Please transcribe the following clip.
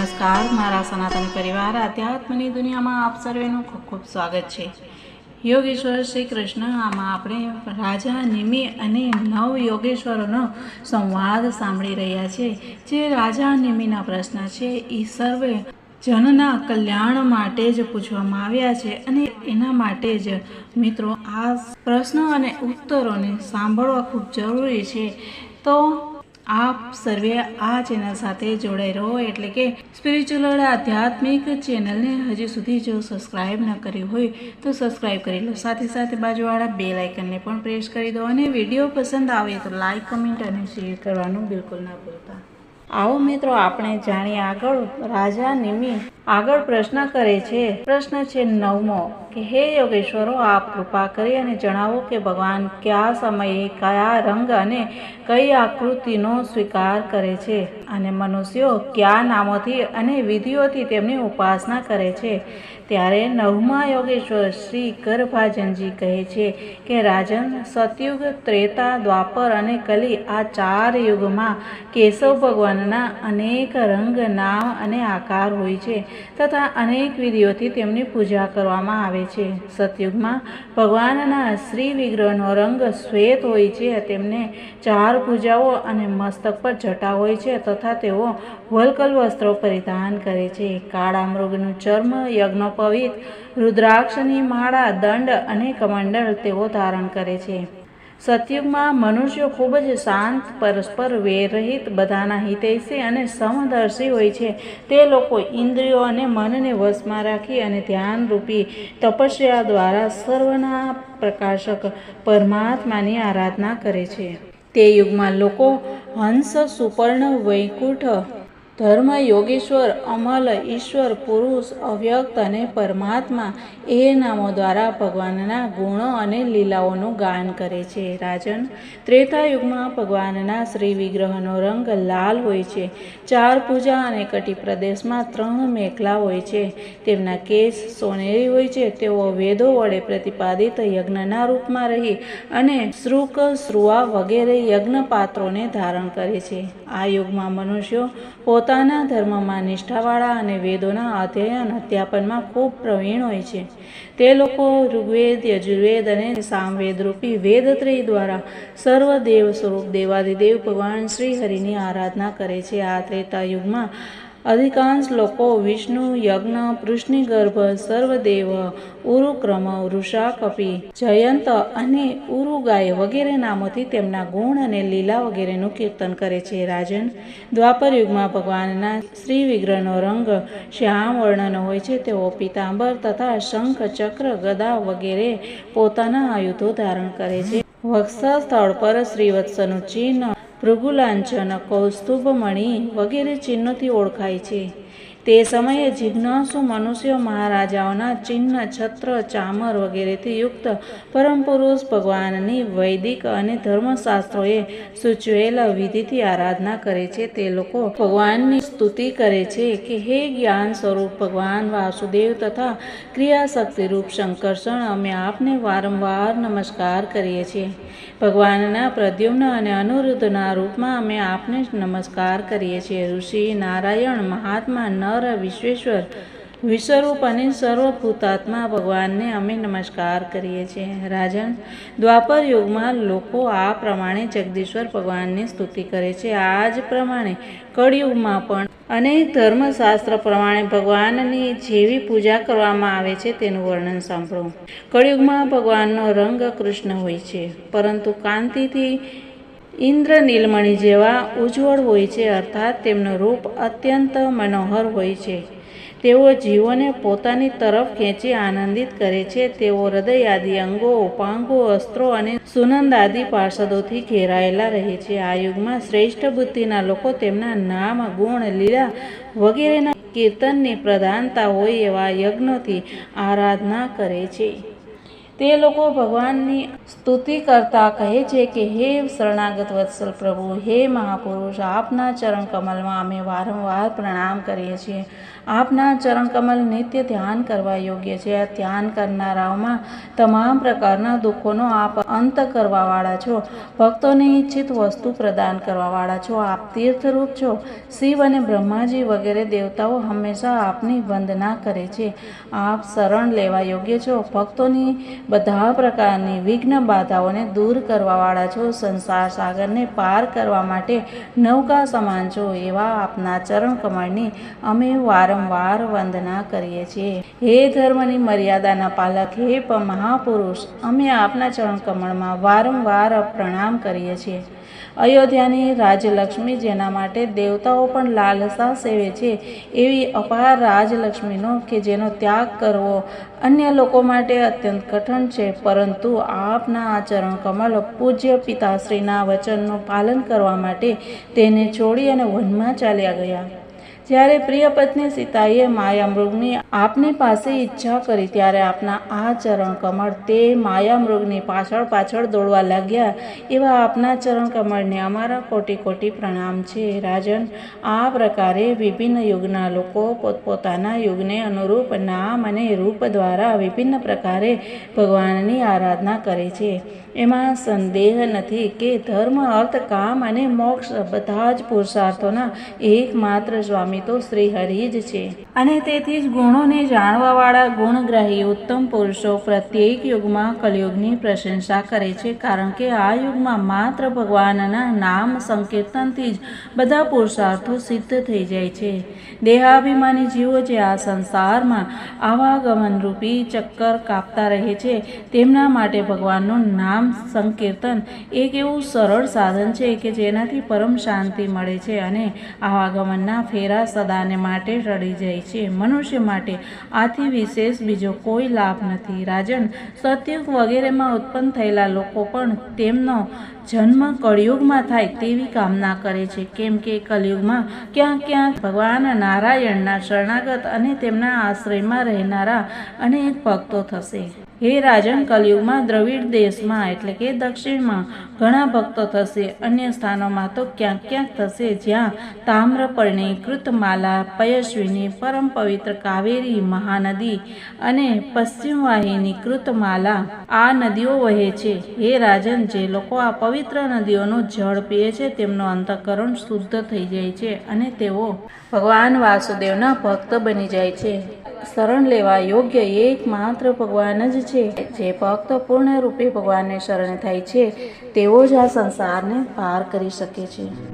નમસ્કાર, મારા સનાતન પરિવાર, આધ્યાત્મની દુનિયામાં આપ સર્વેનું ખૂબ ખૂબ સ્વાગત છે. યોગેશ્વર શ્રી કૃષ્ણ, આમાં આપણે રાજા, નિમિ અને નવ યોગેશ્વરોનો સંવાદ સાંભળી રહ્યા છીએ. જે રાજા, નિમિના પ્રશ્ન છે, એ સર્વે જનના કલ્યાણ માટે જ પૂછવામાં આવ્યા છે અને એના માટે જ મિત્રો આ પ્રશ્નો અને ઉત્તરોને સાંભળવા ખૂબ જરૂરી છે. તો આપ સર્વે આ ચેનલ સાથે જોડાઈ રહો એટલે કે સ્પિરિચ્યુઅલ આધ્યાત્મિક ચેનલને હજી સુધી જો સબસ્ક્રાઈબ ન કરી હોય તો સબસ્ક્રાઈબ કરી લો. સાથે સાથે બાજુવાળા બે લાઇકનને પણ પ્રેસ કરી દો અને વીડિયો પસંદ આવે તો લાઇક કમેન્ટ અને શેર કરવાનું બિલકુલ ના ભૂલતા. આવો મિત્રો, આપણે જાણીએ આગળ. રાજા નિમિ આગળ પ્રશ્ન કરે છે. પ્રશ્ન છે નવમો. કે હે યોગેશ્વરો, આપ કૃપા કરી અને જણાવો કે ભગવાન કયા સમયે કયા રંગ અને કઈ આકૃતિનો સ્વીકાર કરે છે અને મનુષ્યો કયા નામોથી અને વિધિઓથી તેમની ઉપાસના કરે છે. ત્યારે નવમા યોગેશ્વર શ્રી ગર્ભાજનજી કહે છે કે, રાજન, સતયુગ, ત્રેતા, દ્વાપર અને કલી આ ચાર યુગમાં કેશવ ભગવાનના અનેક રંગ, નામ અને આકાર હોય છે તથા અનેક વિધિઓથી તેમની પૂજા કરવામાં આવે છે. સતયુગમાં ભગવાનના શ્રી વિગ્રહનો રંગ શ્વેત હોય છે તેમને ચાર પૂજાઓ અને મસ્તક પર જટા હોય છે તથા તેઓ વલકલ વસ્ત્રો પરિધાન કરે છે. કાળા મૃગનું ચર્મ, યજ્ઞોપવિત, રુદ્રાક્ષની માળા, દંડ અને કમંડળ તેઓ ધારણ કરે છે. સતયુગમાં મનુષ્યો ખૂબ જ શાંત, પરસ્પર વેરહિત બધાના હિતૈષી અને સમદર્શી હોય છે. તે લોકો ઇન્દ્રિયો અને મનને વશમાં રાખી અને ધ્યાનરૂપી તપસ્યા દ્વારા સર્વના પ્રકાશક પરમાત્માની આરાધના કરે છે. તે યુગમાં લોકો હંસ, સુપર્ણ, વૈકુંઠ ધર્મ યોગેશ્વર, અમલ, ઈશ્વર, પુરુષ, અવ્યક્ત અને પરમાત્મા એ નામો દ્વારા ભગવાનના ગુણો અને લીલાઓનું ગાન કરે છે. રાજન ત્રેતા યુગમાં ભગવાનના શ્રી વિગ્રહનો રંગ લાલ હોય છે. ચાર પૂજા અને કટી પ્રદેશમાં ત્રણ મેખલા હોય છે. તેમના કેસ સોનેરી હોય છે. તેઓ વેદો વડે પ્રતિપાદિત યજ્ઞના રૂપમાં રહી અને શ્રુક શ્રુવા વગેરે યજ્ઞ પાત્રોને ધારણ કરે છે. આ યુગમાં મનુષ્યો પોતાના ધર્મમાં નિષ્ઠાવાળા અને વેદોના અધ્યયન અધ્યાપનમાં ખૂબ પ્રવીણ હોય છે. તે લોકો ઋગ્વેદ, યજુર્વેદ અને સામવેદ રૂપી વેદત્રય દ્વારા સર્વ દેવ સ્વરૂપ દેવાદિદેવ ભગવાન શ્રી હરિની આરાધના કરે છે. આ ત્રેતા યુગમાં અધિકાંશ લોકો વિષ્ણુ, યજ્ઞ પૃષ્ણિ ગર્ભ સર્વદેવ, ઉરુક્રમ વૃષા કપી જયંત અને ઉરુગાય વગેરે નામોથી તેમના ગુણ અને લીલા વગેરેનું કીર્તન કરે છે. રાજન દ્વાપર યુગમાં ભગવાનના શ્રી વિગ્રહનો રંગ શ્યામ વર્ણનો હોય છે. તેઓ પિતાંબર તથા શંખ, ચક્ર, ગદા વગેરે પોતાના આયુધો ધારણ કરે છે. વક્ષસ્થળ પર શ્રીવત્સનું ચિહ્ન ભૃગુલાંચન કૌસ્તુભમણી વગેરે ચિહ્નોથી ઓળખાય છે. તે સમયે જિજ્ઞાસુ મનુષ્યો મહારાજાઓના ચિહ્ન, છત્ર, ચામર વગેરેથી યુક્ત પરમ પુરુષ ભગવાનની વૈદિક અને ધર્મશાસ્ત્રોએ સૂચવેલા વિધિથી આરાધના કરે છે. તે લોકો ભગવાનની સ્તુતિ કરે છે કે, હે જ્ઞાન સ્વરૂપ ભગવાન, વાસુદેવ તથા ક્રિયાશક્તિ રૂપ શંકર્ષણ અમે આપને વારંવાર નમસ્કાર કરીએ છીએ. ભગવાનના પ્રદ્યુમ્ન અને અનુરુદ્ધના રૂપમાં અમે આપને નમસ્કાર કરીએ છીએ. ઋષિ નારાયણ મહાત્મા નર વિશ્વેશ્વર વિશ્વરૂપ અને સર્વભૂતાત્મા ભગવાનને અમે નમસ્કાર કરીએ છીએ રાજન દ્વાપર યુગમાં લોકો આ પ્રમાણે જગદીશ્વર ભગવાનની સ્તુતિ કરે છે આ જ પ્રમાણે કળિયુગમાં પણ અને ધર્મશાસ્ત્ર પ્રમાણે ભગવાનની જેવી પૂજા કરવામાં આવે છે તેનું વર્ણન સાંભળો. કળિયુગમાં ભગવાનનો રંગ કૃષ્ણ હોય છે, પરંતુ કાંતિથી ઇન્દ્ર નીલમણી જેવા ઉજ્જવળ હોય છે અર્થાત તેમનું રૂપ અત્યંત મનોહર હોય છે. તેઓ જીવોને પોતાની તરફ ખેંચી આનંદિત કરે છે. તેઓ હૃદય આદિ અંગો, ઉપાંગો, અસ્ત્રો અને સુનંદ આદિ પાર્ષદોથી ઘેરાયેલા રહે છે. આ યુગમાં શ્રેષ્ઠ બુદ્ધિના લોકો તેમના નામ, ગુણ, લીલા વગેરેના કીર્તનની પ્રધાનતા હોય એવા યજ્ઞોથી આરાધના કરે છે. તે લોકો ભગવાનની સ્તુતિ કરતા કહે છે કે, હે શરણાગત વત્સલ પ્રભુ, હે મહાપુરુષ, આપના ચરણ કમલમાં અમે વારંવાર પ્રણામ કરીએ છીએ. આપના ચરણકમલ નિત્ય ધ્યાન કરવા યોગ્ય છે. આ ધ્યાન કરનારાઓમાં તમામ પ્રકારના દુઃખોનો આપ અંત કરવાવાળા છો. ભક્તોને ઈચ્છિત વસ્તુ પ્રદાન કરવાવાળા છો. આપ તીર્થરૂપ છો. શિવ અને બ્રહ્માજી વગેરે દેવતાઓ હંમેશા આપની વંદના કરે છે. આપ શરણ લેવા યોગ્ય છો. ભક્તોની બધા પ્રકારની વિઘ્ન બાધાઓને દૂર કરવાવાળા છો. સંસાર સાગરને પાર કરવા માટે નૌકા સમાન છો. એવા આપના ચરણ કમળની અમે વારંવાર વંદના કરીએ છીએ. હે ધર્મની મર્યાદાના પાલક, હે મહાપુરુષ, અમે આપના ચરણ કમળમાં વારંવાર પ્રણામ કરીએ છીએ. અયોધ્યાની રાજલક્ષ્મી જેના માટે દેવતાઓ પણ લાલસા સેવે છે, એવી અપાર રાજલક્ષ્મીનો કે જેનો ત્યાગ કરવો અન્ય લોકો માટે અત્યંત કઠણ છે. પરંતુ આપના આ ચરણ કમલ પૂજ્ય પિતાશ્રીના વચનનું પાલન કરવા માટે તેને છોડી અને વનમાં ચાલ્યા ગયા. જ્યારે પ્રિય પત્ની સીતાએ માયામૃગની આપની પાસે ઈચ્છા કરી ત્યારે આપના આ ચરણ કમળ તે માયામૃગની પાછળ પાછળ દોડવા લાગ્યા એવા આપના ચરણ કમળને અમારા કોટી કોટી પ્રણામ છે. રાજન, આ પ્રકારે વિભિન્ન યુગના લોકો પોતપોતાના યુગને અનુરૂપ નામ અને રૂપ દ્વારા વિભિન્ન પ્રકારે ભગવાનની આરાધના કરે છે. એમાં સંદેહ નથી કે ધર્મ, અર્થ, કામ અને મોક્ષ બધા જ પુરુષાર્થોના એકમાત્ર સ્વામી તો શ્રી હરિ જ છે. અને તેથી જ ગુણોને જાણવાવાળા ગુણગ્રાહી ઉત્તમ પુરુષો પ્રત્યેક યુગમાં કલયુગની પ્રશંસા કરે છે. કારણ કે આ યુગમાં માત્ર ભગવાનના નામ સંકીર્તનથી જ બધા પુરુષાર્થો સિદ્ધ થઈ જાય છે. દેહાભિમાની જીવો જે આ સંસારમાં આવાગમન રૂપી ચક્કર કાપતા રહે છે, તેમના માટે ભગવાનનું નામ સંકીર્તન એક એવું સરળ સાધન છે કે જેનાથી પરમ શાંતિ મળે છે અને આવાગમનના ફેરા સદાને માટે રડી જાય છે. મનુષ્ય માટે આથી વિશેષ બીજો કોઈ લાભ નથી. રાજન સતયુગ વગેરેમાં ઉત્પન્ન થયેલા લોકો પણ તેમનો જન્મ કળિયુગમાં થાય તેવી કામના કરે છે. કેમ કે કલયુગમાં ક્યાંક ક્યાંક ભગવાન નારાયણના શરણાગત અને તેમના આશ્રયમાં રહેનારા અનેક ભક્તો થશે. હે રાજન કલયુગમાં દ્રવિડ દેશમાં એટલે કે દક્ષિણમાં ઘણા ભક્તો થશે, અન્ય સ્થાનોમાં તો ક્યાંક ક્યાંક થશે, જ્યાં તામ્રપર્ણી, કૃતમાલા, પયશ્વિની, પરમ પવિત્ર કાવેરી મહાનદી અને પશ્ચિમ વાહિની કૃતમાલા આ નદીઓ વહે છે. હે રાજન, જે લોકો આ પવિત્ર નદીઓનું જળ પીએ છે, તેમનું અંતઃકરણ શુદ્ધ થઈ જાય છે અને તેઓ ભગવાન વાસુદેવના ભક્ત બની જાય છે. શરણ લેવા યોગ્ય એકમાત્ર ભગવાન જ છે. જે ભક્ત પૂર્ણ રૂપે ભગવાનને શરણ થાય છે, તેઓ જ આ સંસારને પાર કરી શકે છે.